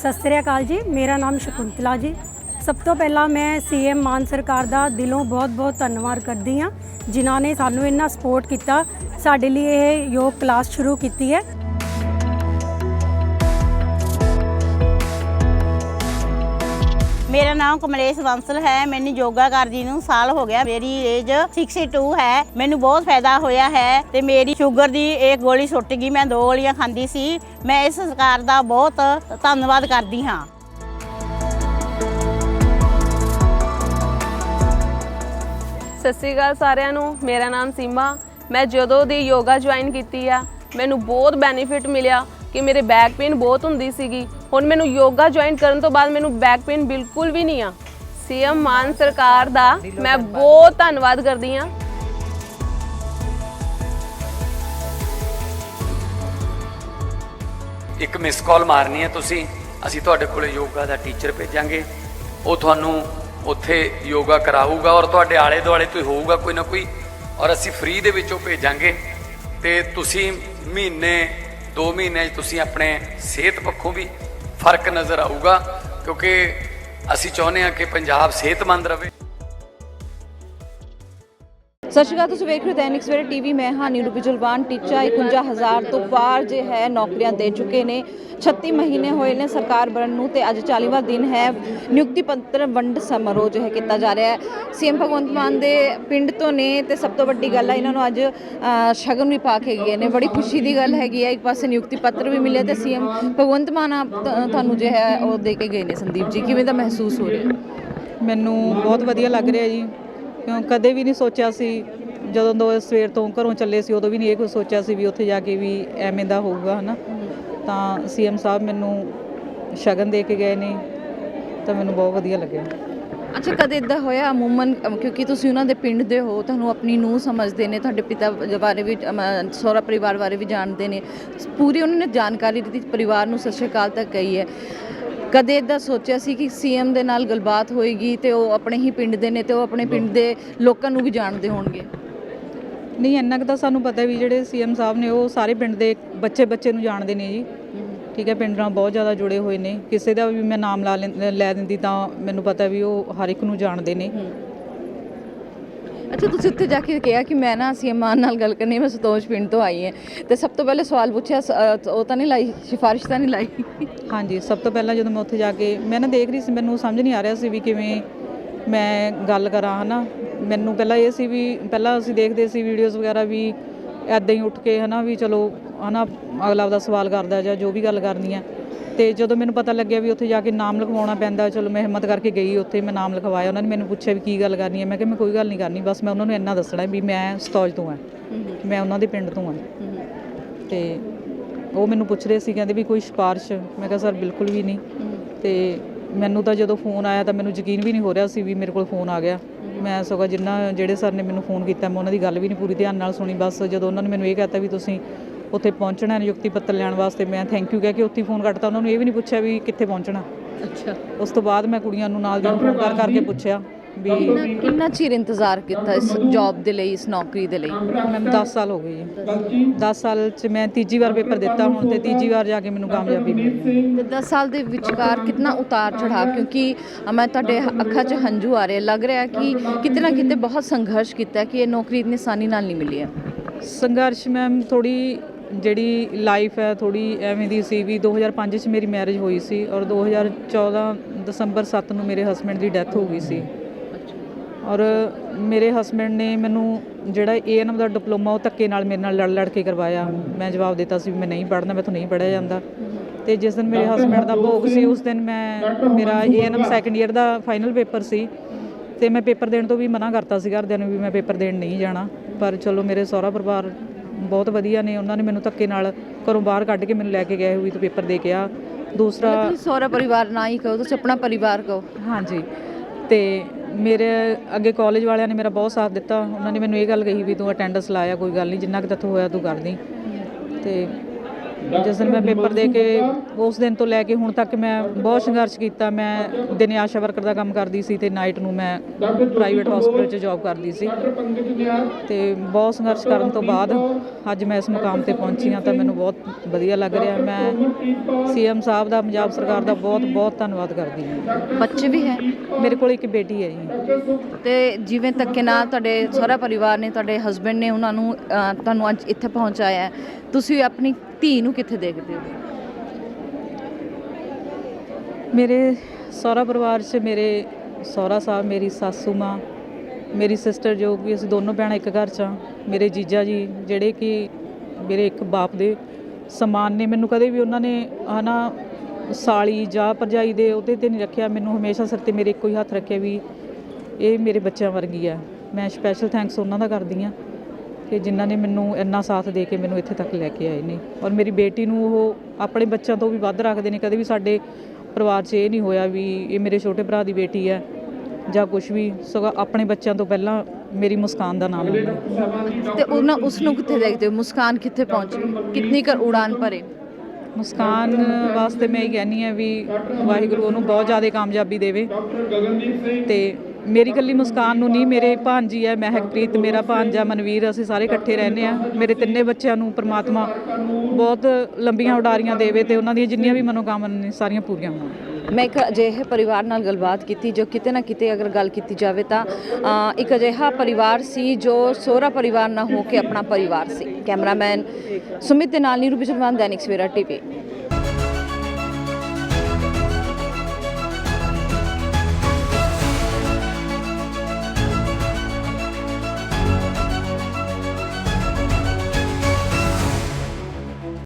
ਸਤਿ ਸ੍ਰੀ ਅਕਾਲ ਜੀ, ਮੇਰਾ ਨਾਮ ਸ਼ਕੁੰਤਲਾ ਜੀ। ਸਭ ਤੋਂ ਪਹਿਲਾਂ ਮੈਂ ਸੀਐਮ ਮਾਨ ਸਰਕਾਰ ਦਾ ਦਿਲੋਂ ਬਹੁਤ-ਬਹੁਤ ਧੰਨਵਾਦ ਕਰਦੀ ਹਾਂ, ਜਿਨ੍ਹਾਂ ਨੇ ਸਾਨੂੰ ਇੰਨਾ ਸਪੋਰਟ ਕੀਤਾ। ਸਾਡੇ ਲਈ ਇਹ ਯੋਗ ਕਲਾਸ ਸ਼ੁਰੂ ਕੀਤੀ ਹੈ। ਮੇਰਾ ਨਾਮ ਕਮਲੇਸ਼ ਬੰਸਲ ਹੈ, ਮੈਨੂੰ ਯੋਗਾ ਕਰਦੀ ਨੂੰ ਸਾਲ ਹੋ ਗਿਆ, ਮੇਰੀ ਏਜ 62 ਹੈ। ਮੈਨੂੰ ਬਹੁਤ ਫਾਇਦਾ ਹੋਇਆ ਹੈ ਤੇ ਮੇਰੀ ਸ਼ੂਗਰ ਦੀ ਇੱਕ ਗੋਲੀ ਸੁੱਟ ਗਈ, ਮੈਂ ਦੋ ਗੋਲੀਆਂ ਖਾਂਦੀ ਸੀ। ਮੈਂ ਇਸ ਸਰਕਾਰ ਦਾ ਬਹੁਤ ਧੰਨਵਾਦ ਕਰਦੀ ਹਾਂ। ਸਤਿ ਸ਼੍ਰੀ ਅਕਾਲ ਸਾਰਿਆਂ ਨੂੰ, ਮੇਰਾ ਨਾਮ ਸੀਮਾ। ਮੈਂ ਜਦੋਂ ਦੀ ਯੋਗਾ ਜੁਆਇਨ ਕੀਤੀ ਆ, ਮੈਨੂੰ ਬਹੁਤ ਬੈਨੀਫਿਟ ਮਿਲਿਆ ਕਿ ਮੇਰੇ ਬੈਕ ਪੇਨ ਬਹੁਤ ਹੁੰਦੀ ਸੀਗੀ। ਹੁਣ ਮੈਨੂੰ ਯੋਗਾ ਜੁਆਇਨ ਕਰਨ ਤੋਂ ਬਾਅਦ ਮੈਨੂੰ ਬੈਕ ਪੇਨ ਬਿਲਕੁਲ ਵੀ ਨਹੀਂ ਆ। ਸੀਐਮ ਮਾਨ ਸਰਕਾਰ ਦਾ ਮੈਂ ਬਹੁਤ ਧੰਨਵਾਦ ਕਰਦੀ ਆ ਇੱਕ ਮਿਸ ਕਾਲ ਮਾਰਨੀ ਹੈ ਤੁਸੀਂ। ਅਸੀਂ ਤੁਹਾਡੇ ਕੋਲੇ ਯੋਗਾ ਦਾ ਟੀਚਰ ਭੇਜਾਂਗੇ। ਉਹ ਤੁਹਾਨੂੰ ਉੱਥੇ ਯੋਗਾ ਕਰਾਊਗਾ ਔਰ ਤੁਹਾਡੇ ਆਲੇ ਦੁਆਲੇ ਤੋਂ ਹੋਊਗਾ ਕੋਈ ਨਾ ਕੋਈ। ਔਰ ਅਸੀਂ ਫ੍ਰੀ ਦੇ ਵਿੱਚੋਂ ਭੇਜਾਂਗੇ। ਤੇ ਤੁਸੀਂ ਮਹੀਨੇ 2 ਮਹੀਨੇ 'ਚ ਤੁਸੀਂ ਆਪਣੇ ਸਿਹਤ ਪੱਖੋਂ ਵੀ ਫ਼ਰਕ ਨਜ਼ਰ ਆਊਗਾ ਕਿਉਂਕਿ ਅਸੀਂ ਚਾਹੁੰਦੇ ਹਾਂ ਕਿ ਪੰਜਾਬ ਸਿਹਤਮੰਦ ਰਹੇ। ਸਤਿ ਸ਼੍ਰੀ ਅਕਾਲ, ਤੁਸੀਂ ਵੇਖ ਰਹੇ ਹੋ ਦੈਨਿਕ ਸਵੇਰੇ ਟੀਵੀ ਮੈਂ ਹਾਂ ਨੀਰੂ ਬਿਜਲਵਾਨ, ਟੀਚਾ 51000 ਤੋਂ ਪਾਰ ਜੇ ਹੈ, ਨੌਕਰੀਆਂ ਦੇ ਚੁੱਕੇ ਨੇ 36 ਮਹੀਨੇ ਹੋਏ ਨੇ ਸਰਕਾਰ ਬਣਨ ਨੂੰ ਤੇ ਅੱਜ 40ਵਾਂ ਦਿਨ ਹੈ, ਨਿਯੁਕਤੀ ਪੱਤਰ ਵੰਡ ਸਮਾਰੋਹ ਜੋ ਹੈ ਕੀਤਾ ਜਾ ਰਿਹਾ ਹੈ। ਸੀਐਮ ਭਗਵੰਤ ਮਾਨ ਦੇ ਪਿੰਡ ਤੋਂ ਨੇ ਤੇ ਸਭ ਤੋਂ ਵੱਡੀ ਗੱਲ ਹੈ, ਇਹਨਾਂ ਨੂੰ ਅੱਜ ਸ਼ਗਨ ਵੀ ਪਾ ਕੇ ਗਏ ਨੇ, ਬੜੀ ਖੁਸ਼ੀ ਦੀ ਗੱਲ ਹੈਗੀ ਹੈ, ਇੱਕ ਪਾਸੇ ਨਿਯੁਕਤੀ ਪੱਤਰ ਵੀ ਮਿਲਿਆ ਤੇ ਸੀਐਮ ਭਗਵੰਤ ਮਾਨ ਆਪ ਤੁਹਾਨੂੰ ਜੋ ਹੈ ਉਹ ਦੇ ਕੇ ਗਏ ਨੇ ਸੰਦੀਪ ਜੀ, ਕਿਵੇਂ ਦਾ ਮਹਿਸੂਸ ਹੋ ਰਿਹਾ? ਮੈਨੂੰ ਬਹੁਤ ਵਧੀਆ ਲੱਗ ਰਿਹਾ ਜੀ। ਕਿਉਂ? ਕਦੇ ਵੀ ਨਹੀਂ ਸੋਚਿਆ ਸੀ, ਜਦੋਂ ਦੋ ਸਵੇਰ ਤੋਂ ਘਰੋਂ ਚੱਲੇ ਸੀ, ਉਦੋਂ ਵੀ ਨਹੀਂ ਇਹ ਕੁਝ ਸੋਚਿਆ ਸੀ ਵੀ ਉੱਥੇ ਜਾ ਕੇ ਵੀ ਐਵੇਂ ਦਾ ਹੋਊਗਾ, ਹਨਾ? ਤਾਂ ਸੀਐਮ ਸਾਹਿਬ ਮੈਨੂੰ ਸ਼ਗਨ ਦੇ ਕੇ ਗਏ ਨੇ, ਤਾਂ ਮੈਨੂੰ ਬਹੁਤ ਵਧੀਆ ਲੱਗਿਆ। ਅੱਛਾ, ਕਦੇ ਇਦਾਂ ਹੋਇਆ ਅਮੂਮਨ, ਕਿਉਂਕਿ ਤੁਸੀਂ ਉਹਨਾਂ ਦੇ ਪਿੰਡ ਦੇ ਹੋ, ਤੁਹਾਨੂੰ ਆਪਣੀ ਨੂੰ ਸਮਝਦੇ ਨੇ, ਤੁਹਾਡੇ ਪਿਤਾ ਬਾਰੇ ਵੀ ਸਹੁਰਾ ਪਰਿਵਾਰ ਬਾਰੇ ਵੀ ਜਾਣਦੇ ਨੇ। ਪੂਰੀ ਉਹਨਾਂ ਨੇ ਜਾਣਕਾਰੀ ਦਿੱਤੀ, ਪਰਿਵਾਰ ਨੂੰ ਸਤਿ ਸ਼੍ਰੀ ਅਕਾਲ ਤੱਕ ਕਹੀ ਹੈ। ਕਦੇ ਇਦਾਂ ਸੋਚਿਆ ਸੀ ਕਿ ਸੀਐਮ ਦੇ ਨਾਲ ਗੱਲਬਾਤ ਹੋਏਗੀ ਤੇ ਉਹ ਆਪਣੇ ਹੀ ਪਿੰਡ ਦੇ ਨੇ ਤੇ ਉਹ ਆਪਣੇ ਪਿੰਡ ਦੇ ਲੋਕਾਂ ਨੂੰ ਵੀ ਜਾਣਦੇ ਹੋਣਗੇ? ਨਹੀਂ, ਇੰਨਾ ਕੁ ਤਾਂ ਸਾਨੂੰ ਪਤਾ ਵੀ ਜਿਹੜੇ ਸੀਐਮ ਸਾਹਿਬ ਨੇ ਉਹ ਸਾਰੇ ਪਿੰਡ ਦੇ ਬੱਚੇ ਬੱਚੇ ਨੂੰ ਜਾਣਦੇ ਨੇ ਜੀ। ਠੀਕ ਹੈ, ਪਿੰਡ ਨਾਲ ਬਹੁਤ ਜ਼ਿਆਦਾ ਜੁੜੇ ਹੋਏ ਨੇ। ਕਿਸੇ ਦਾ ਵੀ ਮੈਂ ਨਾਮ ਲਾ ਲੈਂ- ਲੈ ਦਿੰਦੀ ਤਾਂ ਮੈਨੂੰ ਪਤਾ ਵੀ ਉਹ ਹਰ ਇੱਕ ਨੂੰ ਜਾਣਦੇ ਨੇ। ਅੱਛਾ ਤੁਸੀਂ ਉੱਥੇ ਜਾ ਕੇ ਕਿਹਾ ਕਿ ਮੈਂ ਨਾ ਸੀਐਮ ਮਾਨ ਨਾਲ ਗੱਲ ਕਰਨੀ ਮੈਂ ਸਤੋਜ ਪਿੰਡ ਤੋਂ ਆਈ ਹਾਂ। ਤੇ ਸਭ ਤੋਂ ਪਹਿਲੇ ਸਵਾਲ ਪੁੱਛਿਆ ਸ- ਅ, ਉਹ ਤਾਂ ਨਹੀਂ ਲਾਈ ਸਿਫਾਰਿਸ਼ ਤਾਂ ਨਹੀਂ ਲਾਈ? ਹਾਂਜੀ ਸਭ ਤੋਂ ਪਹਿਲਾਂ ਜਦੋਂ ਮੈਂ ਉੱਥੇ ਜਾ ਕੇ ਮੈਂ ਨਾ ਦੇਖ ਰਹੀ ਸੀ ਮੈਨੂੰ ਸਮਝ ਨਹੀਂ ਆ ਰਿਹਾ ਸੀ ਵੀ ਕਿਵੇਂ ਮੈਂ ਗੱਲ ਕਰਾਂ ਹਨਾ? ਮੈਨੂੰ ਪਹਿਲਾਂ ਇਹ ਸੀ ਵੀ ਪਹਿਲਾਂ ਅਸੀਂ ਦੇਖਦੇ ਸੀ ਵੀਡੀਓਜ਼ ਵਗੈਰਾ ਵੀ ਐਦਾਂ ਹੀ ਉੱਠ ਕੇ ਹਨਾ ਵੀ ਚਲੋ ਹਨਾ, ਅਗਲਾ ਆਪਦਾ ਸਵਾਲ ਕਰਦਾ ਜਾਂ ਜੋ ਵੀ ਗੱਲ ਕਰਨੀ ਹੈ ਤੇ ਜਦੋਂ ਮੈਨੂੰ ਪਤਾ ਲੱਗਿਆ ਵੀ ਉੱਥੇ ਜਾ ਕੇ ਨਾਮ ਲਿਖਵਾਉਣਾ ਪੈਂਦਾ, ਚਲੋ ਮੈਂ ਹਿੰਮਤ ਕਰਕੇ ਗਈ, ਉੱਥੇ ਮੈਂ ਨਾਮ ਲਿਖਵਾਇਆ, ਉਹਨਾਂ ਨੇ ਮੈਨੂੰ ਪੁੱਛਿਆ ਵੀ ਕੀ ਗੱਲ ਕਰਨੀ ਹੈ ਮੈਂ ਕਿਹਾ ਮੈਂ ਕੋਈ ਗੱਲ ਨਹੀਂ ਕਰਨੀ, ਬਸ ਮੈਂ ਉਹਨਾਂ ਨੂੰ ਇੰਨਾ ਦੱਸਣਾ ਵੀ ਮੈਂ ਸਤੌਜ ਤੋਂ ਆ। ਮੈਂ ਉਹਨਾਂ ਦੇ ਪਿੰਡ ਤੋਂ ਹਾਂ ਤੇ ਉਹ ਮੈਨੂੰ ਪੁੱਛ ਰਹੇ ਸੀ, ਕਹਿੰਦੇ ਵੀ ਕੋਈ ਸਿਫਾਰਿਸ਼? ਮੈਂ ਕਿਹਾ, ਸਰ, ਬਿਲਕੁਲ ਵੀ ਨਹੀਂ। ਤੇ ਮੈਨੂੰ ਤਾਂ ਜਦੋਂ ਫੋਨ ਆਇਆ ਤਾਂ ਮੈਨੂੰ ਯਕੀਨ ਵੀ ਨਹੀਂ ਹੋ ਰਿਹਾ ਸੀ ਵੀ ਮੇਰੇ ਕੋਲ ਫੋਨ ਆ ਗਿਆ। ਮੈਂ ਸਗੋਂ ਜਿੰਨਾ, ਜਿਹੜੇ ਸਰ ਨੇ ਮੈਨੂੰ ਫੋਨ ਕੀਤਾ, ਮੈਂ ਉਹਨਾਂ ਦੀ ਗੱਲ ਵੀ ਨਹੀਂ ਪੂਰੀ ਧਿਆਨ ਨਾਲ ਸੁਣੀ। ਬਸ ਜਦੋਂ ਉਹਨਾਂ ਨੇ ਮੈਨੂੰ ਇਹ ਕਹਿਤਾ ਵੀ ਤੁਸੀਂ ਉੱਥੇ ਪਹੁੰਚਣਾ ਹੈ ਨਿਯੁਕਤੀ ਪੱਤਰ ਲੈਣ ਵਾਸਤੇ। ਮੈਂ ਥੈਂਕ ਯੂ ਕਹਿ ਕੇ ਉੱਥੇ ਫੋਨ ਕੱਟਤਾ ਉਹਨਾਂ ਨੂੰ ਇਹ ਵੀ ਨਹੀਂ ਪੁੱਛਿਆ ਵੀ ਕਿੱਥੇ ਪਹੁੰਚਣਾ। ਅੱਛਾ। ਉਸ ਤੋਂ ਬਾਅਦ ਮੈਂ ਕੁੜੀਆਂ ਨੂੰ ਨਾਲ ਦੀ ਫੋਨ ਕਰ ਕਰਕੇ ਪੁੱਛਿਆ ਵੀ ਕਿੰਨਾ ਚਿਰ ਇੰਤਜ਼ਾਰ ਕੀਤਾ ਇਸ ਜੌਬ ਦੇ ਲਈ ਇਸ ਨੌਕਰੀ ਦੇ ਲਈ? ਮੈਂ 10 ਸਾਲ ਹੋ ਗਏ ਜੀ। 10 ਸਾਲ ਚ ਮੈਂ ਤੀਜੀ ਵਾਰ ਪੇਪਰ ਦਿੱਤਾ ਹੁਣ ਤੇ ਤੀਜੀ ਵਾਰ ਜਾ ਕੇ ਮੈਨੂੰ ਕਾਮਯਾਬੀ ਮਿਲੀ। ਤੇ 10 ਸਾਲ ਦੇ ਵਿਚਕਾਰ ਕਿੰਨਾ ਉਤਾਰ ਚੜਾਅ? ਕਿਉਂਕਿ ਮੈਂ ਤੁਹਾਡੇ ਅੱਖਾਂ 'ਚ ਹੰਝੂ ਆ ਰਹੇ ਲੱਗ ਰਿਹਾ ਕਿ ਕਿਤੇ ਨਾ ਕਿਤੇ ਬਹੁਤ ਸੰਘਰਸ਼ ਕੀਤਾ ਕਿ ਇਹ ਨੌਕਰੀ ਇਤਨੀ ਆਸਾਨੀ ਨਾਲ ਨਹੀਂ ਮਿਲੀ ਹੈ। ਸੰਘਰਸ਼ ਮੈਮ ਥੋੜੀ ਜਿਹੜੀ ਲਾਈਫ ਹੈ ਥੋੜੀ ਐਵੇਂ ਦੀ ਸੀ ਵੀ 2005 ਚ ਮੇਰੀ ਮੈਰਿਜ ਹੋਈ ਸੀ ਔਰ 2014 ਦਸੰਬਰ 7 ਨੂੰ ਮੇਰੇ ਹਸਬੰਡ ਦੀ ਡੈਥ ਹੋ ਗਈ ਸੀ। ਔਰ ਮੇਰੇ ਹਸਬੰਡ ਨੇ ਮੈਨੂੰ ਜਿਹੜਾ ਏਐਨਐਮ ਦਾ ਡਿਪਲੋਮਾ ਉਹ ਧੱਕੇ ਨਾਲ ਮੇਰੇ ਨਾਲ ਲੜ ਲੜ ਕੇ ਕਰਵਾਇਆ। ਮੈਂ ਜਵਾਬ ਦਿੱਤਾ ਸੀ ਵੀ ਮੈਂ ਨਹੀਂ ਪੜ੍ਹਨਾ ਮੈਥੋਂ ਨਹੀਂ ਪੜ੍ਹਿਆ ਜਾਂਦਾ। ਤੇ ਜਿਸ ਦਿਨ ਮੇਰੇ ਹਸਬੰਡ ਦਾ ਭੋਗ ਸੀ ਉਸ ਦਿਨ ਮੈਂ ਮੇਰਾ ਏਐਨਐਮ ਸੈਕੰਡ ਈਅਰ ਦਾ ਫਾਈਨਲ ਪੇਪਰ ਸੀ। ਤੇ ਮੈਂ ਪੇਪਰ ਦੇਣ ਤੋਂ ਵੀ ਮਨਾ ਕਰਤਾ ਸੀ ਘਰਦਿਆਂ ਨੂੰ ਵੀ ਮੈਂ ਪੇਪਰ ਦੇਣ ਨਹੀਂ ਜਾਣਾ। ਪਰ ਚਲੋ ਮੇਰੇ ਸਹੁਰਾ ਪਰਿਵਾਰ ਬਹੁਤ ਵਧੀਆ ਨੇ ਉਹਨਾਂ ਨੇ ਮੈਨੂੰ ਧੱਕੇ ਨਾਲ ਘਰੋਂ ਬਾਹਰ ਕੱਢ ਕੇ ਮੈਨੂੰ ਲੈ ਕੇ ਗਏ ਵੀ ਤੂੰ ਪੇਪਰ ਦੇ ਕੇ ਆ। ਦੂਸਰਾ ਤੁਸੀਂ ਸਹੁਰਾ ਪਰਿਵਾਰ ਨਾ ਹੀ ਕਹੋ ਤੁਸੀਂ ਆਪਣਾ ਪਰਿਵਾਰ ਕਹੋ। ਹਾਂਜੀ। ਤੇ ਮੇਰੇ ਅੱਗੇ ਕਾਲਜ ਵਾਲਿਆਂ ਨੇ ਮੇਰਾ ਬਹੁਤ ਸਾਥ ਦਿੱਤਾ ਉਹਨਾਂ ਨੇ ਮੈਨੂੰ ਇਹ ਗੱਲ ਕਹੀ ਵੀ ਤੂੰ ਅਟੈਂਡੈਂਸ ਲਾਇਆ ਕੋਈ ਗੱਲ ਨਹੀਂ ਜਿੰਨਾ ਕਿ ਤੱਥੋਂ ਹੋਇਆ ਤੂੰ ਕਰਦੀ। ਤੇ ਜਿਸ ਦਿਨ ਮੈਂ ਪੇਪਰ ਦੇ ਕੇ ਉਸ ਦਿਨ ਤੋਂ ਲੈ ਕੇ ਹੁਣ ਤੱਕ ਮੈਂ ਬਹੁਤ ਸੰਘਰਸ਼ ਕੀਤਾ। ਮੈਂ ਦਿਨੇ ਆਸ਼ਾ ਵਰਕਰ ਦਾ ਕੰਮ ਕਰਦੀ ਸੀ ਤੇ ਨਾਈਟ ਨੂੰ ਮੈਂ ਪ੍ਰਾਈਵੇਟ ਹਸਪੀਟਲ 'ਚ ਜੌਬ ਕਰਦੀ ਸੀ। ਤੇ ਬਹੁਤ ਸੰਘਰਸ਼ ਕਰਨ ਤੋਂ ਬਾਅਦ ਅੱਜ ਮੈਂ ਇਸ ਮੁਕਾਮ ਤੇ ਪਹੁੰਚੀ ਹਾਂ ਤਾਂ ਮੈਨੂੰ ਬਹੁਤ ਵਧੀਆ ਲੱਗ ਰਿਹਾ। ਮੈਂ ਸੀਐਮ ਸਾਹਿਬ ਦਾ ਪੰਜਾਬ ਸਰਕਾਰ ਦਾ ਬਹੁਤ ਬਹੁਤ ਧੰਨਵਾਦ ਕਰਦੀ ਹਾਂ। ਬੱਚੇ ਵੀ ਹੈ? ਮੇਰੇ ਕੋਲ ਇੱਕ ਬੇਟੀ ਹੈ ਜੀ। ਤੇ ਜਿਵੇਂ ਧੱਕੇ ਨਾਲ ਤੁਹਾਡੇ ਸਹੁਰਾ ਪਰਿਵਾਰ ਨੇ ਤੁਹਾਡੇ ਹਸਬੰਡ ਨੇ ਉਹਨਾਂ ਨੂੰ ਤੁਹਾਨੂੰ ਅੱਜ ਇੱਥੇ ਪਹੁੰਚਾਇਆ ਤੁਸੀਂ ਆਪਣੀ ਧੀ ਨੂੰ ਕਿੱਥੇ ਦੇਖਦੇ ਹੋ? ਮੇਰੇ ਸਹੁਰਾ ਪਰਿਵਾਰ 'ਚ ਮੇਰੇ ਸਹੁਰਾ ਸਾਹਿਬ, ਮੇਰੀ ਸਾਸੂ ਮਾਂ, ਮੇਰੀ ਸਿਸਟਰ ਜੋ ਕਿ ਅਸੀਂ ਦੋਨੋਂ ਭੈਣਾਂ ਇੱਕ ਘਰ 'ਚ ਹਾਂ, ਮੇਰੇ ਜੀਜਾ ਜੀ, ਜਿਹੜੇ ਕਿ ਮੇਰੇ ਇੱਕ ਬਾਪ ਦੇ ਸਮਾਨ ਨੇ, ਮੈਨੂੰ ਕਦੇ ਵੀ ਉਹਨਾਂ ਨੇ ਹਨਾ ਸਾਲੀ ਜਾਂ ਭਰਜਾਈ ਦੇ ਉਹਦੇ ਤੇ ਨਹੀਂ ਰੱਖਿਆ, ਮੈਨੂੰ ਹਮੇਸ਼ਾ ਸਿਰ ਤੇ ਮੇਰੇ ਇੱਕੋ ਹੀ ਹੱਥ ਰੱਖਿਆ ਵੀ ਇਹ ਮੇਰੇ ਬੱਚਿਆਂ ਵਰਗੀ ਆ। ਮੈਂ ਸਪੈਸ਼ਲ ਥੈਂਕਸ ਉਹਨਾਂ ਦਾ ਕਰਦੀ ਆ ਕਿ ਜਿਨ੍ਹਾਂ ਨੇ ਮੈਨੂੰ ਇੰਨਾ ਸਾਥ ਦੇ ਕੇ ਮੈਨੂੰ ਇੱਥੇ ਤੱਕ ਲੈ ਕੇ ਆਏ ਨੇ। ਔਰ ਮੇਰੀ ਬੇਟੀ ਨੂੰ ਉਹ ਆਪਣੇ ਬੱਚਿਆਂ ਤੋਂ ਵੀ ਵੱਧ ਰੱਖਦੇ ਨੇ। ਕਦੇ ਵੀ ਸਾਡੇ ਪਰਿਵਾਰ 'ਚ ਇਹ ਨਹੀਂ ਹੋਇਆ ਵੀ ਇਹ ਮੇਰੇ ਛੋਟੇ ਭਰਾ ਦੀ ਬੇਟੀ ਹੈ ਜਾਂ ਕੁਝ ਵੀ। ਸਗੋਂ ਆਪਣੇ ਬੱਚਿਆਂ ਤੋਂ ਪਹਿਲਾਂ ਮੇਰੀ ਮੁਸਕਾਨ ਦਾ ਨਾਮ ਹੈ। ਤੇ ਉਹਨਾਂ ਉਸ ਨੂੰ ਕਿੱਥੇ ਦੇਖਦੇ ਹੋ? ਮੁਸਕਾਨ ਕਿੱਥੇ ਪਹੁੰਚੀ ਕਿੰਨੀ ਕਰ ਉਡਾਨ ਭਰੇ? ਮੁਸਕਾਨ ਵਾਸਤੇ ਮੈਂ ਇਹ ਕਹਿੰਦੀ ਆ ਵੀ ਵਾਹਿਗੁਰੂ ਉਹਨੂੰ ਬਹੁਤ ਜ਼ਿਆਦਾ ਕਾਮਯਾਬੀ ਦੇਵੇ। ਤੇ ਮੇਰੀ ਇਕੱਲੀ ਮੁਸਕਾਨ ਨੂੰ ਨਹੀਂ, ਮੇਰੇ ਭਾਂਜੀ ਹੈ ਮਹਿਕਪ੍ਰੀਤ ਮੇਰਾ ਭਾਂਜਾ ਮਨਵੀਰ, ਅਸੀਂ ਸਾਰੇ ਇਕੱਠੇ ਰਹਿੰਦੇ ਆ ਮੇਰੇ ਤਿੰਨੇ ਬੱਚਿਆਂ ਨੂੰ ਪ੍ਰਮਾਤਮਾ ਬਹੁਤ ਲੰਬੀਆਂ ਉਡਾਰੀਆਂ ਦੇਵੇ ਤੇ ਉਹਨਾਂ ਦੀਆਂ ਜਿੰਨੀਆਂ ਵੀ ਮਨੋਕਾਮਨਾ ਨੇ, ਸਾਰੀਆਂ ਪੂਰੀਆਂ ਹੋਣ। ਮੈਂ ਇੱਕ ਅਜਿਹੇ ਪਰਿਵਾਰ ਨਾਲ ਗੱਲਬਾਤ ਕੀਤੀ ਜੋ ਕਿਤੇ ਨਾ ਕਿਤੇ ਅਗਰ ਗੱਲ ਕੀਤੀ ਜਾਵੇ ਤਾਂ ਇੱਕ ਅਜਿਹਾ ਪਰਿਵਾਰ ਸੀ ਜੋ ਸੋਹਰਾ ਪਰਿਵਾਰ ਨਾ ਹੋ ਕੇ ਆਪਣਾ ਪਰਿਵਾਰ ਸੀ। ਕੈਮਰਾਮੈਨ ਸੁਮਿਤ ਦੇ ਨਾਲ ਨੀਰੂ ਬਿਜਲਵਾਨ, ਦੈਨਿਕ ਸਵੇਰਾ ਟੀਵੀ।